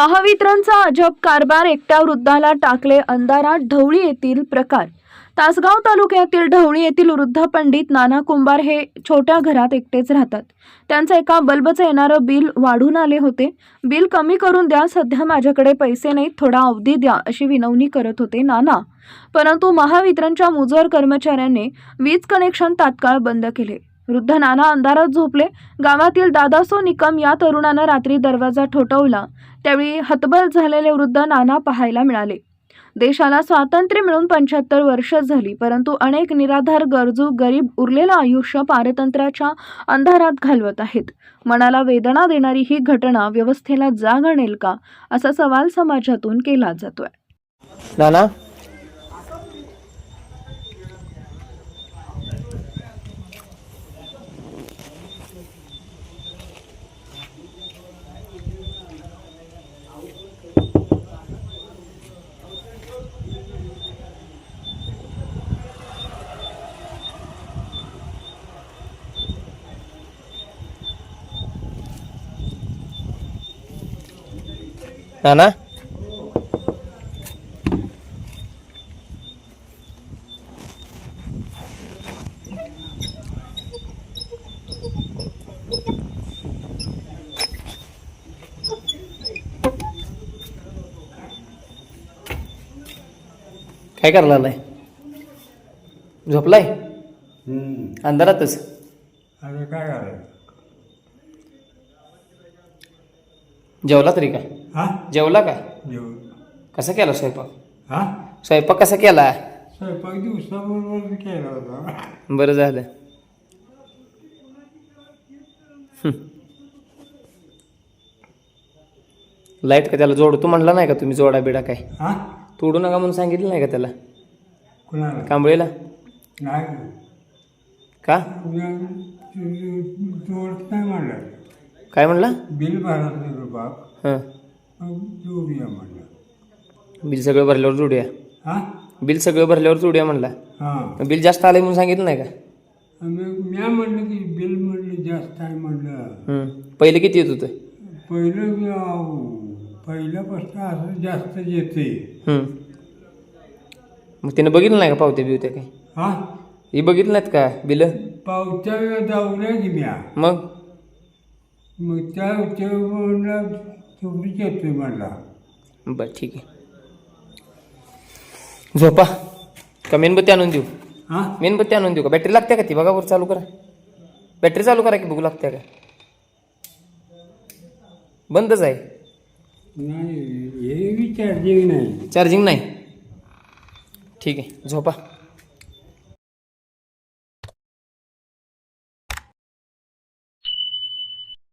महावितरणचा अजब कारभार एकट्या वृद्धाला टाकले अंधारात ढवळी येथील प्रकार. तासगाव तालुक्यातील ढवळी येथील वृद्ध पंडित नाना कुंभार हे छोट्या घरात एकटेच राहतात. त्यांचं एका बल्बचं येणारं बिल वाढून आले होते. बिल कमी करून द्या सध्या माझ्याकडे पैसे नाहीत थोडा अवधी द्या अशी विनवणी करत होते नाना. परंतु महावितरणच्या मुजोर कर्मचाऱ्यांनी वीज कनेक्शन तात्काळ बंद केले. वृद्ध नाना अंधारात झोपले. गावातील दादासो निकम या तरुणानं रात्री दरवाजा ठोठवला. त्यावेळी हतबल झालेले वृद्ध नाना पाहायला मिळाले. देशाला स्वातंत्र्य मिळून पंच्याहत्तर वर्ष झाली परंतु अनेक निराधार गरजू गरीब उरलेलं आयुष्य पारतंत्र्याच्या अंधारात घालवत आहेत. मनाला वेदना देणारी ही घटना व्यवस्थेला जाग आणेल का? असा सवाल समाजातून केला जातोय. नाना? नाना काय करायला लागलाय झोपलाय? हम्म. अंधारातच. आता काय करायचं? जेवला तरी का हा? जेवला का जेवण कसा केला स्वयंपाक? हा? स्वयंपाक कसा केला? स्वयंपाक दिवसाबरोबर केला होता. बरं झालं. लाइट का त्याला जोड तू म्हणला नाही का तुम्ही जोडा बिडा काय? हा? तोडू नका म्हणून सांगितलं नाही का त्याला? कुणाला? कांबळीला? नाही. का? जोडत नाही म्हणलं. काय म्हणला? बिल भरत नाही बाप. हां. मग जोडूया म्हणलं. बिल सगळं भरल्यावर जोडूया हा? बिल सगळं भरल्यावर जोडूया म्हणला. हा. बिल जास्त आलंय म्हणून सांगितलं नाही का? मग म्या म्हणलं की बिल म्हणलं जास्त आहे म्हणलं. पहिले किती येत होतं? पहिलं अं, पहिल्यापासून असं जास्त येते. मग तिनं बघितलं नाही का पावत्या बिवत्या काय हा? ही बघितलं नाहीत का बिल? पावत्या जाऊया की म्या मग? मग त्या म्हणला तेवढीच येतोय म्हणला बरं ठीक आहे. झोपा. का मेणबत्ती आणून देऊ? हा? मेणबत्ती आणून देऊ का? बॅटरी लागते का ती? बघा वर चालू करा. बॅटरी चालू करा की बघू लागते का? बंदच आहे. नाही हे विचारजिंग नाही. चार्जिंग नाही. ठीक आहे झोपा.